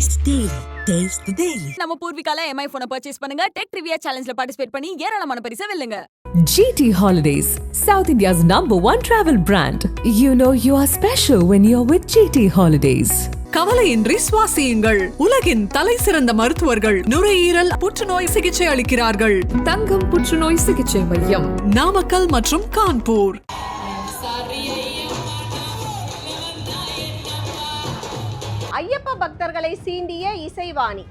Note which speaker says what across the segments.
Speaker 1: Daily. Taste the Daily.
Speaker 2: நம்ம பூர்விகால Mi போனை பர்ச்சேஸ் பண்ணுங்க டெக் ட்ரிவியா சேலஞ்சில் பார்ட்டிசிபேட் பண்ணி ஏராளமான பரிசை வெல்லுங்க
Speaker 3: GT Holidays, South India's number one travel brand. You know you are special when you're with GT Holidays.
Speaker 4: கவலையின்றி சுவாசியுங்கள் உலகின் தலை சிறந்த மருத்துவர்கள் நுரையீரல் புற்றுநோய் சிகிச்சை அளிக்கிறார்கள்
Speaker 3: தங்கம் புற்றுநோய் சிகிச்சை மையம்
Speaker 4: நாமக்கல் மற்றும் கான்பூர்
Speaker 5: பக்தர்களை சீண்டிய இசைவாணி.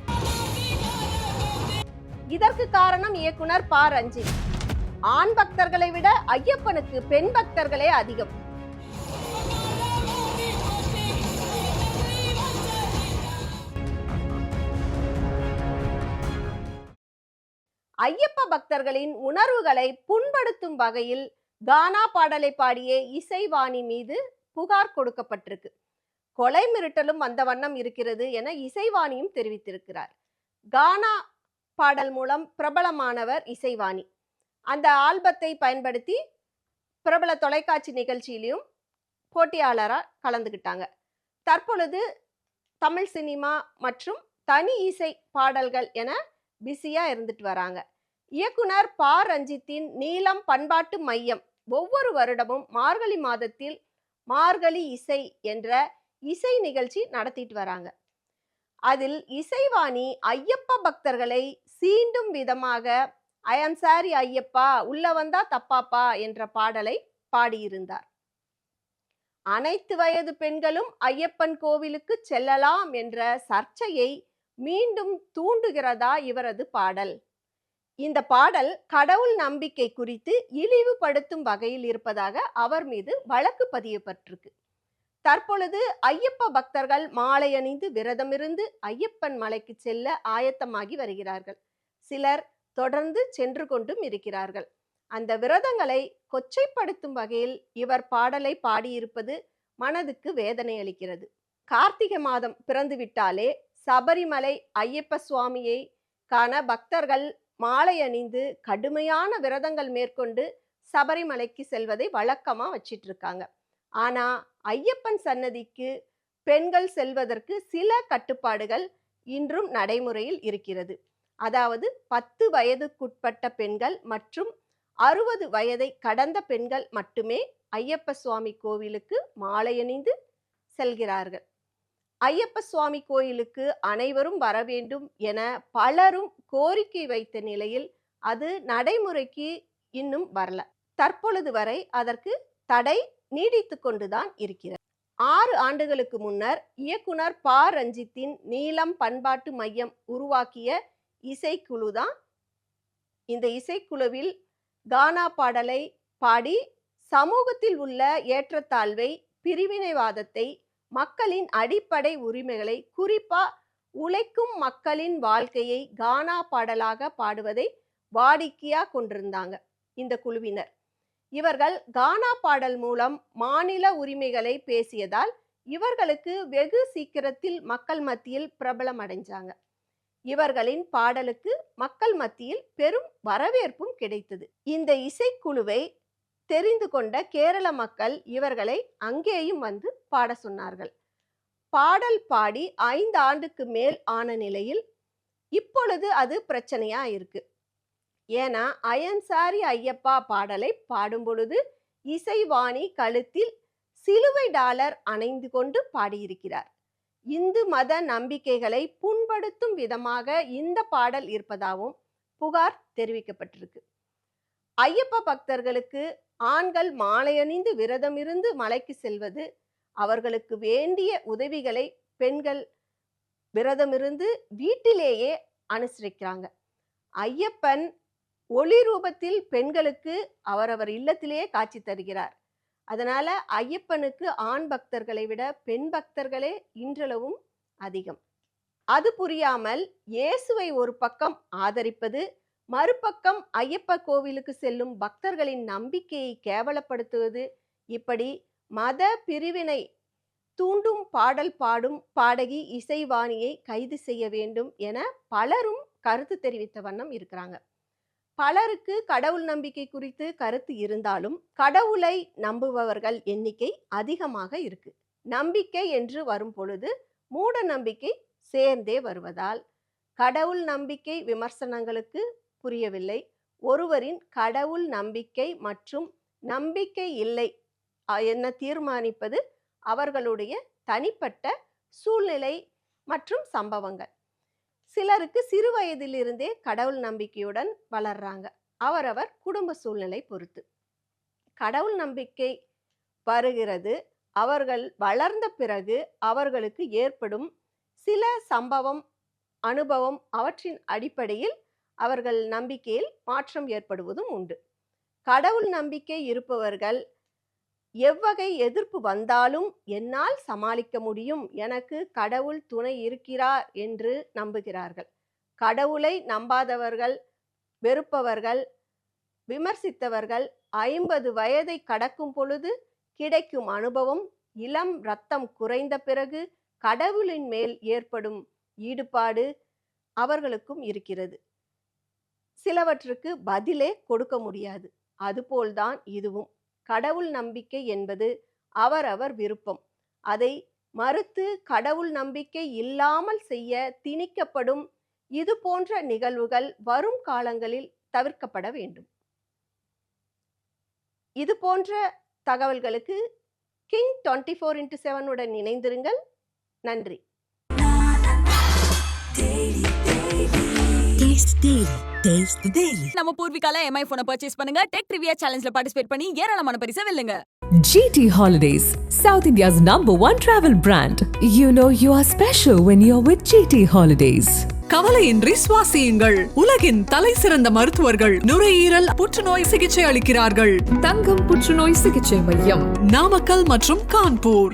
Speaker 5: இதற்கு காரணம் இயக்குனர் ப. ரஞ்சித். ஆண் பக்தர்களை விட ஐயப்பனுக்கு பெண் பக்தர்களே அதிகம். ஐயப்ப பக்தர்களின் உணர்வுகளை புண்படுத்தும் வகையில் கானா பாடலை பாடிய இசைவாணி மீது புகார் கொடுக்கப்பட்டிருக்கு. கொலை மிரட்டலும் வந்த வண்ணம் இருக்கிறது என இசைவாணியும் தெரிவித்திருக்கிறார். கானா பாடல் மூலம் பிரபலமானவர் இசைவாணி. அந்த ஆல்பத்தை பயன்படுத்தி பிரபல தொலைக்காட்சி நிகழ்ச்சியிலையும் போட்டியாளராக கலந்துக்கிட்டாங்க தற்பொழுது தமிழ் சினிமா மற்றும் தனி இசை பாடல்கள் என பிஸியா இருந்துட்டு வராங்க. இயக்குனர் ப. ரஞ்சித்தின் நீலம் பண்பாட்டு மையம் ஒவ்வொரு வருடமும் மார்கழி மாதத்தில் மார்கழி இசை என்ற இசை நிகழ்ச்சி நடத்திட்டு வராங்க. அதில் இசைவாணி ஐயப்ப பக்தர்களை சீண்டும் விதமாக ஐ ஆம் சாரி ஐயப்பா உள்ள வந்தா தப்பாப்பா என்ற பாடலை பாடியிருந்தார். அனைத்து வயது பெண்களும் ஐயப்பன் கோவிலுக்கு செல்லலாம் என்ற சர்ச்சையை மீண்டும் தூண்டுகிறதா இவரது பாடல். இந்த பாடல் கடவுள் நம்பிக்கை குறித்து இழிவுபடுத்தும் வகையில் இருப்பதாக அவர் மீது வழக்கு பதியப்பட்டிருக்கு. தற்பொழுது ஐயப்ப பக்தர்கள் மாலை அணிந்து விரதமிருந்து ஐயப்பன் மலைக்கு செல்ல ஆயத்தமாகி வருகிறார்கள். சிலர் தொடர்ந்து சென்று கொண்டும் இருக்கிறார்கள். அந்த விரதங்களை கொச்சைப்படுத்தும் வகையில் இவர் பாடலை பாடியிருப்பது மனதுக்கு வேதனை அளிக்கிறது. கார்த்திகை மாதம் பிறந்துவிட்டாலே சபரிமலை ஐயப்ப சுவாமியை காண பக்தர்கள் மாலை அணிந்து கடுமையான விரதங்கள் மேற்கொண்டு சபரிமலைக்கு செல்வதை வழக்கமாக வச்சிட்டு இருக்காங்க ஆனால் ஐயப்பன் சன்னதிக்கு பெண்கள் செல்வதற்கு சில கட்டுப்பாடுகள் இன்றும் நடைமுறையில் இருக்கிறது. அதாவது பத்து வயதுக்குட்பட்ட பெண்கள் மற்றும் அறுபது வயதை கடந்த பெண்கள் மட்டுமே ஐயப்ப சுவாமி கோவிலுக்கு மாலையணிந்து செல்கிறார்கள். ஐயப்ப சுவாமி கோயிலுக்கு அனைவரும் வர வேண்டும் என பலரும் கோரிக்கை வைத்த நிலையில் அது நடைமுறைக்கு இன்னும் வரல. தற்பொழுது வரை அதற்கு தடை நீடித்து கொண்டுதான் இருக்கிறது. ஆறு ஆண்டுகளுக்கு முன்னர் இயக்குனர் ப. ரஞ்சித்தின் நீலம் பண்பாட்டு மையம் உருவாக்கிய இசைக்குழு தான் இந்த இசைக்குழுவில் கானா பாடலை பாடி சமூகத்தில் உள்ள ஏற்றத்தாழ்வை பிரிவினைவாதத்தை மக்களின் அடிப்படை உரிமைகளை குறிப்பா உழைக்கும் மக்களின் வாழ்க்கையை கானா பாடலாக பாடுவதை வாடிக்கையா கொண்டிருந்தாங்க இந்த குழுவினர். இவர்கள் கானா பாடல் மூலம் மாநில உரிமைகளை பேசியதால் இவர்களுக்கு வெகு சீக்கிரத்தில் மக்கள் மத்தியில் பிரபலம் அடைஞ்சாங்க. இவர்களின் பாடலுக்கு மக்கள் மத்தியில் பெரும் வரவேற்பும் கிடைத்தது. இந்த இசைக்குழுவை தெரிந்து கொண்ட கேரள மக்கள் இவர்களை அங்கேயும் வந்து பாட சொன்னார்கள். பாடல் பாடி ஐந்து ஆண்டுக்கு மேல் ஆன நிலையில் இப்பொழுது அது பிரச்சனையா இருக்கு. ஏன்னா அயன்சாரி ஐயப்பா பாடலை பாடும் பொழுது இசைவாணி கழுத்தில் சிலுவை டாலர் அணைந்து கொண்டு பாடியிருக்கிறார். இந்து மத நம்பிக்கைகளை புண்படுத்தும் விதமாக இந்த பாடல் இருப்பதாகவும் புகார் தெரிவிக்கப்பட்டிருக்கு. ஐயப்ப பக்தர்களுக்கு ஆண்கள் மாலையணிந்து விரதமிருந்து மலைக்கு செல்வது அவர்களுக்கு வேண்டிய உதவிகளை பெண்கள் விரதமிருந்து வீட்டிலேயே அனுசரிக்கிறாங்க. ஐயப்பன் ஒளி ரூபத்தில் பெண்களுக்கு அவரவர் இல்லத்திலேயே காட்சி தருகிறார். அதனால ஐயப்பனுக்கு ஆண் பக்தர்களை விட பெண் பக்தர்களே இன்றளவும் அதிகம். அது புரியாமல் இயேசுவை ஒரு பக்கம் ஆதரிப்பது மறுபக்கம் ஐயப்ப கோவிலுக்கு செல்லும் பக்தர்களின் நம்பிக்கையை கேவலப்படுத்துவது இப்படி மத பிரிவினை தூண்டும் பாடல் பாடும் பாடகி இசைவாணியை கைது செய்ய வேண்டும் என பலரும் கருத்து தெரிவித்த வண்ணம் இருக்கிறாங்க. பலருக்கு கடவுள் நம்பிக்கை குறித்து கருத்து இருந்தாலும் கடவுளை நம்புபவர்கள் எண்ணிக்கை அதிகமாக இருக்கு. நம்பிக்கை என்று வரும் பொழுது மூட நம்பிக்கை சேர்ந்தே வருவதால் கடவுள் நம்பிக்கை விமர்சனங்களுக்கு புரியவில்லை. ஒருவரின் கடவுள் நம்பிக்கை மற்றும் நம்பிக்கை இல்லை என்ன தீர்மானிப்பது அவர்களுடைய தனிப்பட்ட சூழ்நிலை மற்றும் சம்பவங்கள். சிலருக்கு சிறு வயதிலிருந்தே கடவுள் நம்பிக்கையுடன் வளர்றாங்க. அவரவர் குடும்ப சூழ்நிலை பொறுத்து. கடவுள் நம்பிக்கை வருகிறது. அவர்கள் வளர்ந்த பிறகு அவர்களுக்கு ஏற்படும் சில சம்பவம் அனுபவம் அவற்றின் அடிப்படையில் அவர்கள் நம்பிக்கையில் மாற்றம் ஏற்படுவதும் உண்டு. கடவுள் நம்பிக்கை இருப்பவர்கள் எவ்வகை எதிர்ப்பு வந்தாலும் என்னால் சமாளிக்க முடியும். எனக்கு கடவுள் துணை இருக்கிறார் என்று நம்புகிறார்கள். கடவுளை நம்பாதவர்கள் வெறுப்பவர்கள் விமர்சித்தவர்கள் ஐம்பது வயதை கடக்கும் பொழுது கிடைக்கும் அனுபவம் இளம் ரத்தம் குறைந்த பிறகு கடவுளின் மேல் ஏற்படும் ஈடுபாடு அவர்களுக்கும் இருக்கிறது. சிலவற்றுக்கு பதிலே கொடுக்க முடியாது. அதுபோல்தான் இதுவும். கடவுள் நம்பிக்கை என்பது அவரவர் விருப்பம். அதை மறுத்து கடவுள் நம்பிக்கை இல்லாமல் செய்ய திணிக்கப்படும் இது போன்ற நிகழ்வுகள் வரும் காலங்களில் தவிர்க்கப்பட வேண்டும். இது போன்ற தகவல்களுக்கு கிங் டுவெண்ட்டி ஃபோர் இன்ட்டு செவனுடன் இணைந்திருங்கள். நன்றி.
Speaker 1: Daily.
Speaker 2: நம்ம பூர்விகால எம்ஐ போனை பர்ச்சேஸ் பண்ணுங்க டெக் ட்ரிவியா சேலஞ்ச்ல பார்ட்டிசிபேட் பண்ணி ஏராளமான பரிசை வெல்லுங்க
Speaker 3: GT Holidays, South India's number one travel brand. You know you are special when you're with GT Holidays.
Speaker 4: கவலையின்றி சுவாசியுங்கள் உலகின் தலை சிறந்த மருத்துவர்கள் நுரையீரல் புற்றுநோய் சிகிச்சை அளிக்கிறார்கள்
Speaker 3: தங்கம் புற்றுநோய் சிகிச்சை மையம்
Speaker 4: நாமக்கல் மற்றும் கான்பூர்